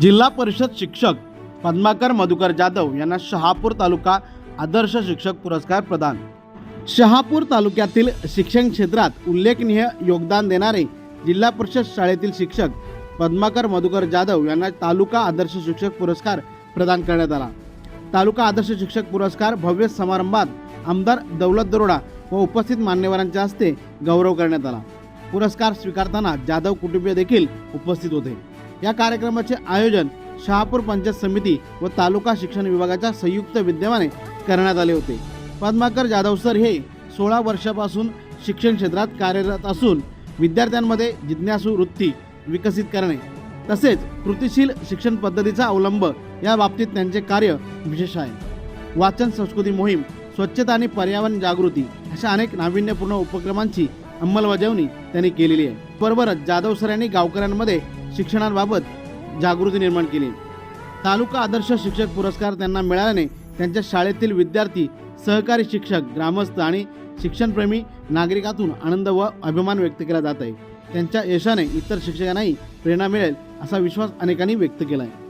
जिल्हा परिषद शिक्षक पद्माकर मधुकर जाधव यांना शहापूर तालुका आदर्श शिक्षक पुरस्कार प्रदान. शहापूर तालुक्यातील शिक्षण क्षेत्रात उल्लेखनीय योगदान देणारे जिल्हा परिषद शाळेतील शिक्षक पद्माकर मधुकर जाधव यांना तालुका आदर्श शिक्षक पुरस्कार प्रदान करण्यात आला. तालुका आदर्श शिक्षक पुरस्कार भव्य समारंभात आमदार दौलत दरोडा व उपस्थित मान्यवरांच्या हस्ते गौरव करण्यात आला. पुरस्कार स्वीकारताना जाधव कुटुंबीय देखील उपस्थित होते. या कार्यक्रमाचे आयोजन शहापूर पंचायत समिती व तालुका शिक्षण विभागाच्या संयुक्त विद्यमाने करण्यात आले होते. पद्माकर जाधव सर हे सोळा वर्षापासून शिक्षण क्षेत्रात कार्यरत असून विद्यार्थ्यांमध्ये जिज्ञासू वृत्ती विकसित करणे तसेच कृतिशील शिक्षण पद्धतीचा अवलंब या बाबतीत त्यांचे कार्य विशेष आहे. वाचन संस्कृती मोहीम स्वच्छता आणि पर्यावरण जागृती अशा अनेक नाविन्यपूर्ण उपक्रमांची अंमलबजावणी त्यांनी केलेली आहे. बरोबरच जाधव सर यांनी गावकऱ्यांमध्ये शिक्षणाबाबत जागृती निर्माण केली. तालुका आदर्श शिक्षक पुरस्कार त्यांना मिळाल्याने त्यांच्या शाळेतील विद्यार्थी सहकारी शिक्षक ग्रामस्थ आणि शिक्षणप्रेमी नागरिकातून आनंद व अभिमान व्यक्त केला जात आहे. त्यांच्या यशाने इतर शिक्षकांनाही प्रेरणा मिळेल असा विश्वास अनेकांनी व्यक्त केला आहे